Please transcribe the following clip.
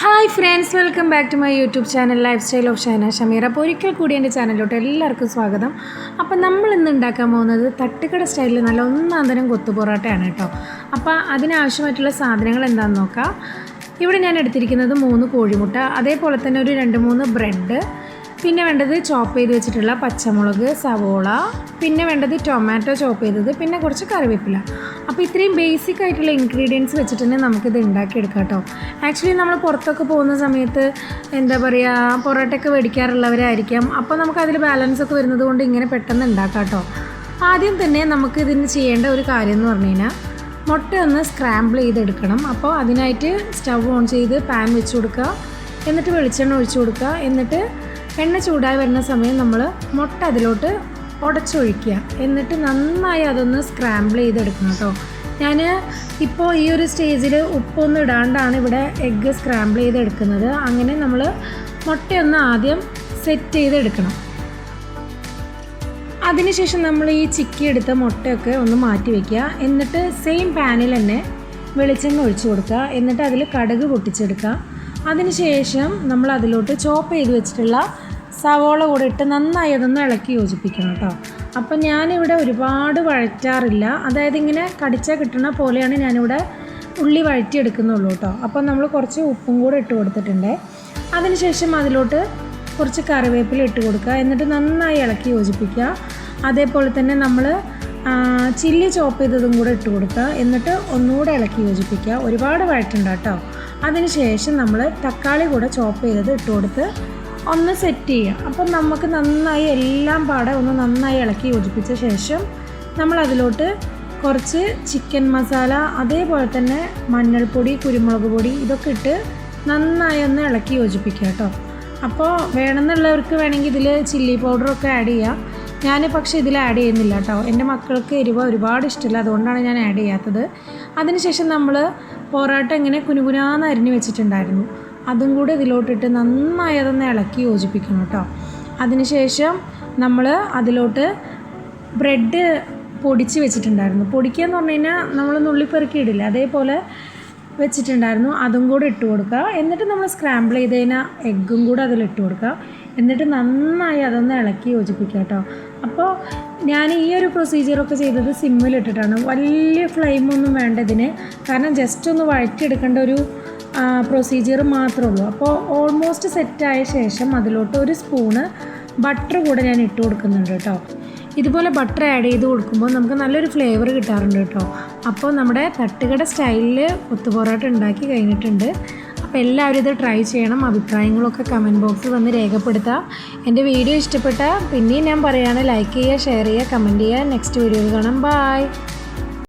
Hi friends welcome back to my YouTube channel lifestyle of Shaina Shameer അപ്പോൾ ഒരിക്കൽ കൂടി എന്റെ ചാനലിലോട്ട് എല്ലാവർക്കും സ്വാഗതം. അപ്പോൾ നമ്മൾ ഇന്ന് ഉണ്ടാക്കാൻ പോകുന്നത് തട്ടുകട സ്റ്റൈലിൽ നല്ല ഒന്നാം തരം കൊത്തു പൊറോട്ടയാണ് കേട്ടോ. അപ്പോൾ അതിനാവശ്യമായിട്ടുള്ള സാധനങ്ങൾ എന്താണെന്ന് നോക്കാം. ഇവിടെ ഞാൻ എടുത്തിരിക്കുന്നത് മൂന്ന് കോഴിമുട്ട അതേപോലെ തന്നെ ഒരു രണ്ട് മൂന്ന് ബ്രെഡ് പിന്നെ വേണ്ടത് ചോപ്പ് ചെയ്ത് വെച്ചിട്ടുള്ള പച്ചമുളക് സവോള പിന്നെ വേണ്ടത് ടൊമാറ്റോ ചോപ്പ് ചെയ്തത് പിന്നെ കുറച്ച് കറിവേപ്പില. അപ്പോൾ ഇത്രയും ബേസിക് ആയിട്ടുള്ള ഇൻഗ്രീഡിയൻസ് വെച്ചിട്ട് തന്നെ നമുക്കിത് ഉണ്ടാക്കിയെടുക്കാം കേട്ടോ. ആക്ച്വലി നമ്മൾ പുറത്തൊക്കെ പോകുന്ന സമയത്ത് എന്താ പറയുക പൊറോട്ടയൊക്കെ മേടിക്കാറുള്ളവരായിരിക്കാം. അപ്പോൾ നമുക്ക് അതിൽ ബാലൻസ് ഒക്കെ വരുന്നത് കൊണ്ട് ഇങ്ങനെ പെട്ടെന്ന് ഉണ്ടാക്കാം കേട്ടോ. ആദ്യം തന്നെ നമുക്ക് ഇതിന് ചെയ്യേണ്ട ഒരു കാര്യം എന്ന് പറഞ്ഞു കഴിഞ്ഞാൽ മുട്ട ഒന്ന് സ്ക്രാമ്പിൾ ചെയ്തെടുക്കണം. അപ്പോൾ അതിനായിട്ട് സ്റ്റവ് ഓൺ ചെയ്ത് പാൻ വെച്ച് കൊടുക്കുക. എന്നിട്ട് വെളിച്ചെണ്ണ ഒഴിച്ചു കൊടുക്കുക. എന്നിട്ട് എണ്ണ ചൂടായി വരുന്ന സമയം നമ്മൾ മുട്ട അതിലോട്ട് ഉടച്ചൊഴിക്കുക എന്നിട്ട് നന്നായി അതൊന്ന് സ്ക്രാമ്പിൾ ചെയ്തെടുക്കണം കേട്ടോ ഞാൻ ഇപ്പോൾ ഈ ഒരു സ്റ്റേജിൽ ഉപ്പൊന്നും ഇടാണ്ടാണ് ഇവിടെ എഗ്ഗ് സ്ക്രാമ്പിൾ ചെയ്തെടുക്കുന്നത്. അങ്ങനെ നമ്മൾ മുട്ടയൊന്ന് ആദ്യം സെറ്റ് ചെയ്തെടുക്കണം. അതിനുശേഷം നമ്മൾ ഈ ചിക്കി എടുത്ത മുട്ടയൊക്കെ ഒന്ന് മാറ്റി വയ്ക്കുക എന്നിട്ട് സെയിം പാനിൽ തന്നെ വെളിച്ചെണ്ണ ഒഴിച്ചു കൊടുക്കുക. എന്നിട്ട് അതിൽ കടുക് പൊട്ടിച്ചെടുക്കുക. അതിനുശേഷം നമ്മൾ അതിലോട്ട് ചോപ്പ് ചെയ്ത് വെച്ചിട്ടുള്ള സവോള കൂടെ ഇട്ട് നന്നായി അതൊന്ന് ഇളക്കി യോജിപ്പിക്കണം കേട്ടോ. അപ്പം ഞാനിവിടെ ഒരുപാട് വഴറ്റാറില്ല. അതായത് ഇങ്ങനെ കടിച്ചാൽ കിട്ടുന്ന പോലെയാണ് ഞാനിവിടെ ഉള്ളി വഴറ്റിയെടുക്കുന്നുള്ളൂ കേട്ടോ. അപ്പം നമ്മൾ കുറച്ച് ഉപ്പും കൂടെ ഇട്ട് കൊടുത്തിട്ടുണ്ട്. അതിനുശേഷം അതിലോട്ട് കുറച്ച് കറിവേപ്പില ഇട്ട് കൊടുക്കുക. എന്നിട്ട് നന്നായി ഇളക്കി യോജിപ്പിക്കുക. അതേപോലെ തന്നെ നമ്മൾ ചില്ലി ചോപ്പ് ചെയ്തതും കൂടെ ഇട്ട് കൊടുക്കുക. എന്നിട്ട് ഒന്നുകൂടെ ഇളക്കി യോജിപ്പിക്കുക. ഒരുപാട് വഴറ്റുണ്ട് കേട്ടോ. അതിനുശേഷം നമ്മൾ തക്കാളി കൂടെ ചോപ്പ് ചെയ്തത് ഇട്ട് കൊടുത്ത് ഒന്ന് സെറ്റ് ചെയ്യുക അപ്പം നമുക്ക് നന്നായി എല്ലാം പാടെ ഒന്ന് നന്നായി ഇളക്കി യോജിപ്പിച്ച ശേഷം നമ്മൾ അതിലോട്ട് കുറച്ച് ചിക്കൻ മസാല അതേപോലെ തന്നെ മഞ്ഞൾപ്പൊടി കുരുമുളക് പൊടി ഇതൊക്കെ ഇട്ട് നന്നായി ഒന്ന് ഇളക്കി യോജിപ്പിക്കുക കേട്ടോ. അപ്പോൾ വേണമെന്നുള്ളവർക്ക് വേണമെങ്കിൽ ഇതിൽ ചില്ലി പൗഡറൊക്കെ ആഡ് ചെയ്യാം. ഞാൻ പക്ഷേ ഇതിൽ ആഡ് ചെയ്യുന്നില്ല കേട്ടോ. എന്റെ മക്കൾക്ക് എരിവ് ഒരുപാട് ഇഷ്ടമില്ല അതുകൊണ്ടാണ് ഞാൻ ആഡ് ചെയ്യാത്തത്. അതിനുശേഷം നമ്മൾ പൊറോട്ട ഇങ്ങനെ കുനുകുനാന്ന് അരിഞ്ഞ് വെച്ചിട്ടുണ്ടായിരുന്നു. അതും കൂടി ഇതിലോട്ടിട്ട് നന്നായി അതൊന്ന് ഇളക്കി യോജിപ്പിക്കണം കേട്ടോ. അതിനുശേഷം നമ്മൾ അതിലോട്ട് ബ്രെഡ് പൊടിച്ച് വെച്ചിട്ടുണ്ടായിരുന്നു. പൊടിക്കുക എന്ന് പറഞ്ഞു കഴിഞ്ഞാൽ നമ്മൾ നുള്ളിപ്പെറുക്കി ഇടില്ല അതേപോലെ വെച്ചിട്ടുണ്ടായിരുന്നു. അതും കൂടെ ഇട്ട് കൊടുക്കുക. എന്നിട്ട് നമ്മൾ സ്ക്രാമ്പിൾ ചെയ്ത് കഴിഞ്ഞാൽ എഗ്ഗും കൂടെ അതിലിട്ട് കൊടുക്കുക. എന്നിട്ട് നന്നായി അതൊന്ന് ഇളക്കി യോജിപ്പിക്കുക കേട്ടോ. അപ്പോൾ ഞാൻ ഈ ഒരു പ്രൊസീജിയറൊക്കെ ചെയ്തത് സിമ്മിലിട്ടിട്ടാണ്. വലിയ ഫ്ലെയിമൊന്നും വേണ്ട ഇതിന്. കാരണം ജസ്റ്റ് ഒന്ന് വഴറ്റിയെടുക്കേണ്ട ഒരു പ്രൊസീജിയർ മാത്രമേ ഉള്ളൂ. അപ്പോൾ ഓൾമോസ്റ്റ് സെറ്റായ ശേഷം അതിലോട്ട് ഒരു സ്പൂണ് ബട്ടർ കൂടെ ഞാൻ ഇട്ട് കൊടുക്കുന്നുണ്ട് കേട്ടോ. ഇതുപോലെ ബട്ടർ ആഡ് ചെയ്ത് കൊടുക്കുമ്പോൾ നമുക്ക് നല്ലൊരു ഫ്ലേവർ കിട്ടാറുണ്ട് കേട്ടോ. അപ്പോൾ നമ്മുടെ തട്ടുകട സ്റ്റൈലിൽ ഒത്തുപൊറോട്ട ഉണ്ടാക്കി കഴിഞ്ഞിട്ടുണ്ട്. അപ്പോൾ എല്ലാവരും ഇത് ട്രൈ ചെയ്യണം. അഭിപ്രായങ്ങളൊക്കെ കമന്റ് ബോക്സിൽ വന്ന് രേഖപ്പെടുത്താം. എന്റെ വീഡിയോ ഇഷ്ടപ്പെട്ട പിന്നെയും ഞാൻ പറയുകയാണ് ലൈക്ക് ചെയ്യുക ഷെയർ ചെയ്യുക കമന്റ് ചെയ്യുക. നെക്സ്റ്റ് വീഡിയോയിൽ കാണാം. ബായ്